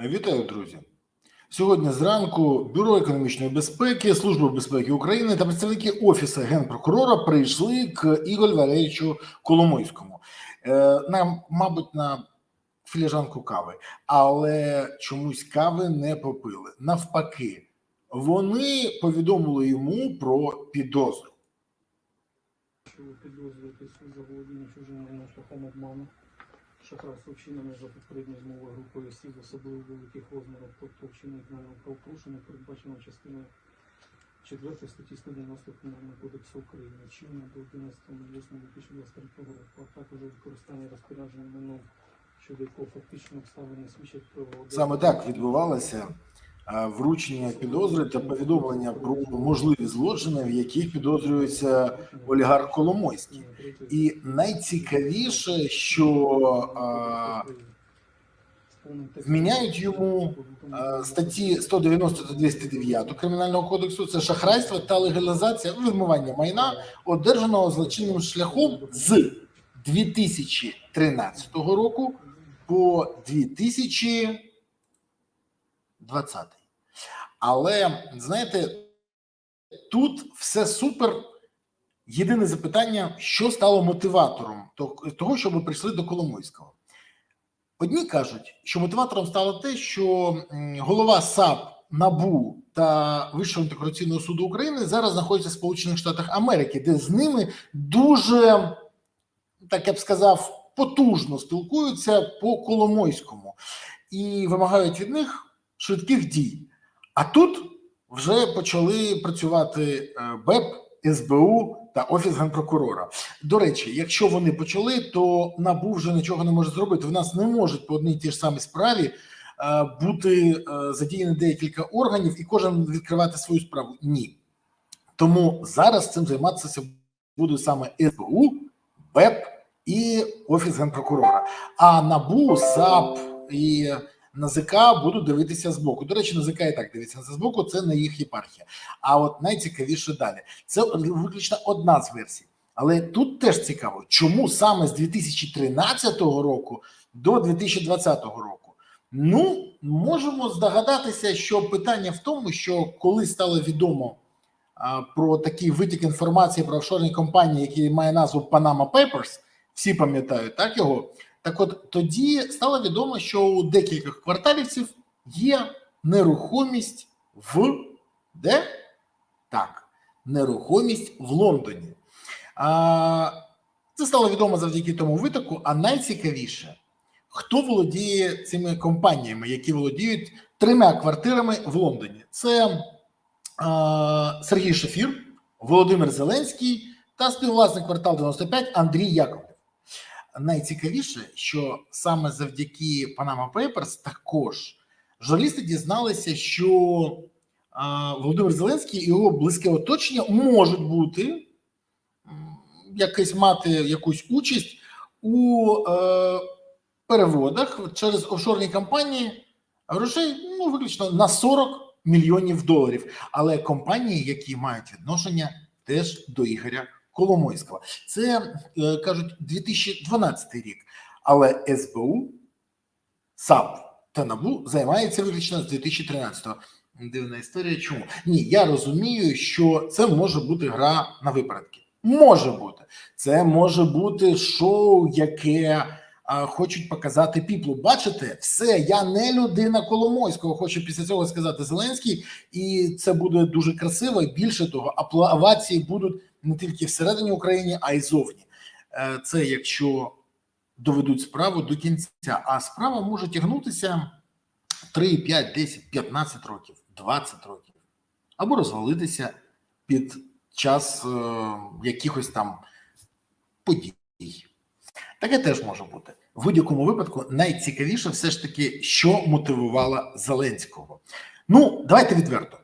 Вітаю, друзі. Сьогодні зранку Бюро економічної безпеки, Служба безпеки України та представники Офісу генпрокурора прийшли к Ігорю Валерійовичу Коломойському. Е, нам, мабуть, на філіжанку кави, але чомусь кави не попили. Навпаки, вони повідомили йому про підозру. що ви підозрюєтесь у заволодінні чужим майном шляхом обману, шахрайство вчинене за попередньою змовою групою осіб, особливо великих розмірів, тобто вчинить кримінального правопорушення, передбачено частиною 4 статті 190 Кримінального кодексу України, чинно до 11.08.2023 року, а також використання розпорядження майном, щодо якого фактично обставини свідчать про Саме так відбувалося вручення підозри та повідомлення про можливі злочини, в яких підозрюється олігарх Коломойський. І найцікавіше, що вміняють йому е, статті 190 та 209 кримінального кодексу це шахрайство та легалізація вимивання майна, одержаного злочинним шляхом з 2013 року по 2020. Але знаєте, тут все супер. Єдине запитання, що стало мотиватором того, щоб ми прийшли до Коломойського. Одні кажуть, що мотиватором стало те, що голова САП, НАБУ та Вищого антикорупційного суду України зараз знаходяться в Сполучених Штатах Америки, де з ними дуже, так я б сказав, потужно спілкуються по Коломойському і вимагають від них швидких дій. А тут вже почали працювати е, БЕП, СБУ та Офіс генпрокурора. До речі, якщо вони почали, то НАБУ вже нічого не може зробити. В нас не можуть по одній тій ж самій справі е, бути е, задіяні декілька органів і кожен відкривати свою справу. Ні. Тому зараз цим займатися буде саме СБУ, БЕП і Офіс генпрокурора. А НАБУ, САП і НАЗК будуть дивитися збоку. До речі, НАЗК і так дивиться збоку, це не їх єпархія. А от найцікавіше далі. Це виключно одна з версій. Але тут теж цікаво, чому саме з 2013 року до 2020 року. Ну, можемо здогадатися, що питання в тому, що коли стало відомо про такий витік інформації про офшорні компанії, який має назву Panama Papers, всі пам'ятають так його. Так, от тоді стало відомо, що у декількох кварталівців є нерухомість в де? Так, нерухомість в Лондоні. А, це стало відомо завдяки тому витоку. А найцікавіше, хто володіє цими компаніями, які володіють трьома квартирами в Лондоні? Це а, Сергій Шефір, Володимир Зеленський та співвласник квартал 95 Андрій Яковлев. Найцікавіше, що саме завдяки Panama Papers також журналісти дізналися, що Володимир Зеленський і його близьке оточення можуть бути якось мати якусь участь у е, переводах через офшорні компанії грошей ну виключно на 40 мільйонів доларів. Але компанії, які мають відношення теж до Ігоря Коломойського, це е, кажуть 2012 рік. Але СБУ, САП та НАБУ займається виключно з 2013-го. Дивна історія. Чому ні? Я розумію, що це може бути гра на випередки. Може бути, це може бути шоу, яке а, хочуть показати піплу. Бачите, все, я не людина Коломойського. Хочу після цього сказати Зеленський, і це буде дуже красиво. Більше того, аплавації будуть не тільки всередині України, а й зовні. Е, Це якщо доведуть справу до кінця. А справа може тягнутися 3, 5, 10, 15 років, 20 років, або розвалитися під час е, якихось там подій. Таке теж може бути. В будь-якому випадку найцікавіше все ж таки, що мотивувало Зеленського. Ну, давайте відверто.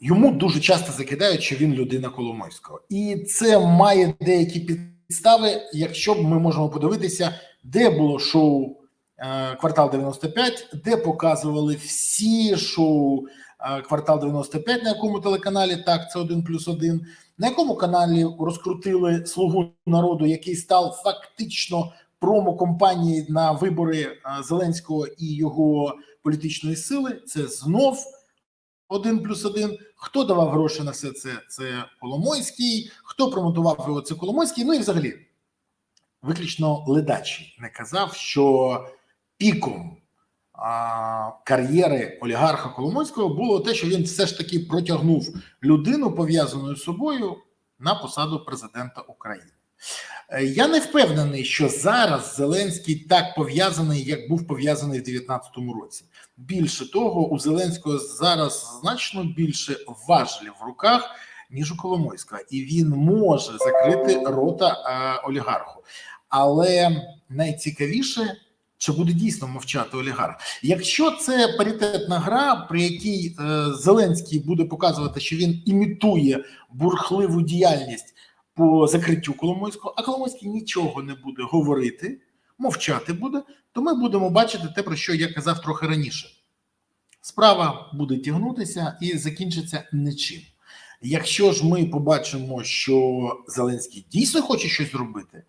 Йому дуже часто закидають, що він людина Коломойського, і це має деякі підстави. Якщо б ми можемо подивитися, де було шоу е, Квартал 95, де показували всі шоу е, Квартал 95, на якому телеканалі так, це один плюс один, на якому каналі розкрутили слугу народу, який став фактично промокомпанії на вибори е, Зеленського і його політичної сили. Це знов один плюс один. Хто давав гроші на все це? Це Коломойський. Хто промотував його? Це Коломойський. Ну і взагалі, виключно ледачий не казав, що піком а, кар'єри олігарха Коломойського було те, що він все ж таки протягнув людину, пов'язану з собою, на посаду президента України. Е, Я не впевнений, що зараз Зеленський так пов'язаний, як був пов'язаний в 2019 році. Більше того, у Зеленського зараз значно більше важелів в руках, ніж у Коломойського, і він може закрити рота е, олігарху. Але найцікавіше, чи буде дійсно мовчати олігарх. Якщо це паритетна гра, при якій е, Зеленський буде показувати, що він імітує бурхливу діяльність по закриттю Коломойського, а Коломойський нічого не буде говорити, мовчати буде, то ми будемо бачити те, про що я казав трохи раніше. Справа буде тягнутися і закінчиться нічим. Якщо ж ми побачимо, що Зеленський дійсно хоче щось зробити,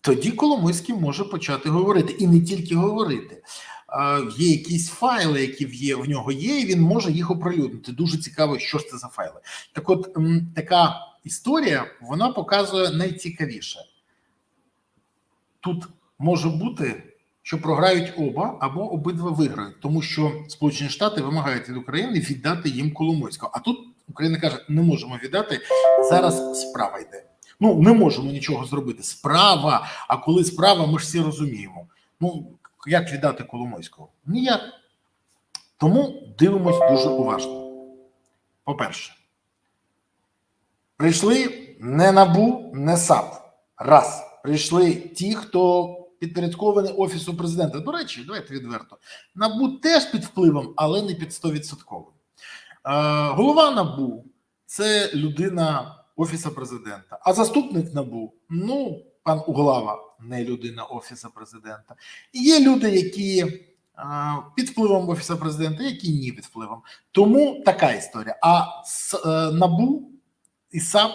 тоді Коломойський може почати говорити і не тільки говорити. Є якісь файли, які в, є, в нього є, і він може їх оприлюднити. Дуже цікаво, що ж це за файли. Так, от така історія вона показує найцікавіше. Тут може бути, що програють оба або обидва виграють, тому що Сполучені Штати вимагають від України віддати їм Коломойського. А тут Україна каже: не можемо віддати. Зараз справа йде. Ну не можемо нічого зробити. Справа. А коли справа, ми ж всі розуміємо. Ну як віддати Коломойського? Ніяк. Тому дивимось дуже уважно. По-перше, прийшли не набу, не САП. Раз. Прийшли ті, хто підпорядкований офісу президента. До речі, давайте відверто. Набу теж під впливом, але не під 100%. Е, голова набу це людина офісу президента. А заступник набу, ну, пан Углава, не людина офісу президента. І є люди, які а, під впливом офісу президента, які ні під впливом. Тому така історія. А з е, набу і САП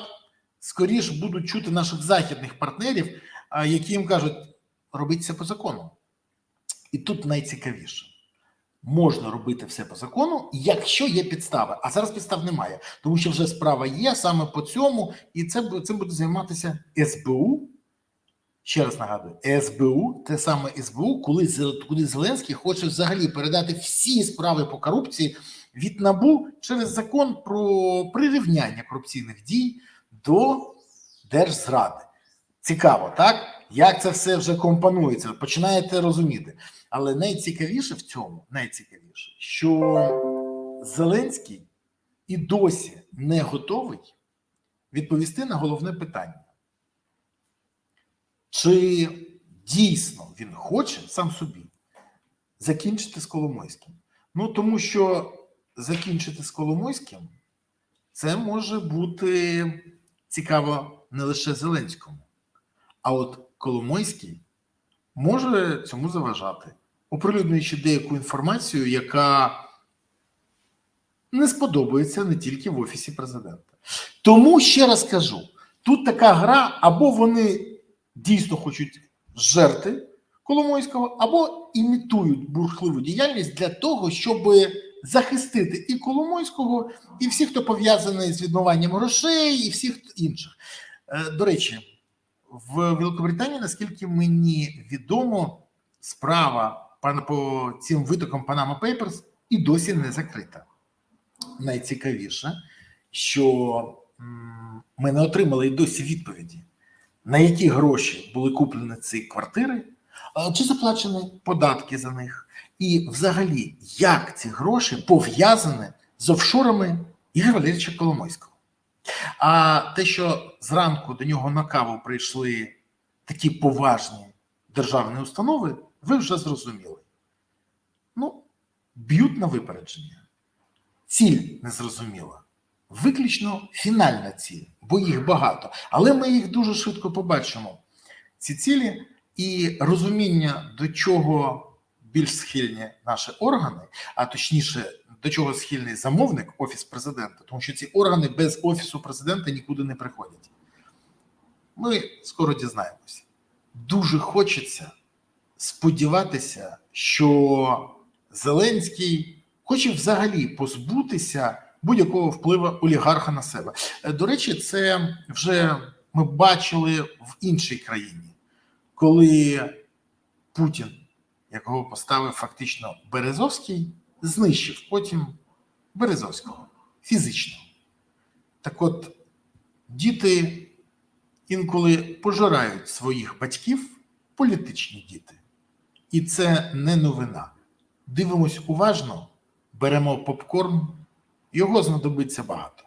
скоріш будуть чути наших західних партнерів, які їм кажуть, робіть це по закону. І тут найцікавіше. Можна робити все по закону, якщо є підстави. А зараз підстав немає, тому що вже справа є саме по цьому, і це цим буде займатися СБУ. Ще раз нагадую, СБУ, те саме СБУ, коли куди Зеленський хоче взагалі передати всі справи по корупції від набу через закон про прирівняння корупційних дій до держзради. Цікаво, так? Як це все вже компонується? Починаєте розуміти. Але найцікавіше в цьому, найцікавіше, що Зеленський і досі не готовий відповісти на головне питання. Чи дійсно він хоче сам собі закінчити з Коломойським? Ну тому що закінчити з Коломойським це може бути цікаво не лише Зеленському, а от Коломойський може цьому заважати, оприлюднюючи деяку інформацію, яка не сподобається не тільки в офісі президента. Тому ще раз кажу: тут така гра, або вони дійсно хочуть жерти Коломойського, або імітують бурхливу діяльність для того, щоб захистити і Коломойського, і всіх, хто пов'язаний з відмиванням грошей, і всіх інших. Е, До речі, в Великобританії, наскільки мені відомо, справа по цим витокам Panama Papers і досі не закрита. Найцікавіше, що ми не отримали і досі відповіді, на які гроші були куплені ці квартири, чи заплачені податки за них, і взагалі, як ці гроші пов'язані з офшорами Ігоря Валерійовича Коломойського. А те, що зранку до нього на каву прийшли такі поважні державні установи, ви вже зрозуміли. Ну, б'ють на випередження. Ціль незрозуміла. Виключно фінальна ціль, бо їх багато. Але ми їх дуже швидко побачимо. Ці цілі і розуміння, до чого більш схильні наші органи, а точніше, до чого схильний замовник, офіс президента, тому що ці органи без офісу президента нікуди не приходять. Ми скоро дізнаємося. дуже хочеться сподіватися, що Зеленський хоче взагалі позбутися будь-якого впливу олігарха на себе. Е, До речі, це вже ми бачили в іншій країні, коли Путін, якого поставив фактично Березовський, знищив потім Березовського фізично. Так от, діти інколи пожирають своїх батьків, політичні діти. І це не новина. Дивимось уважно, беремо попкорн, його знадобиться багато.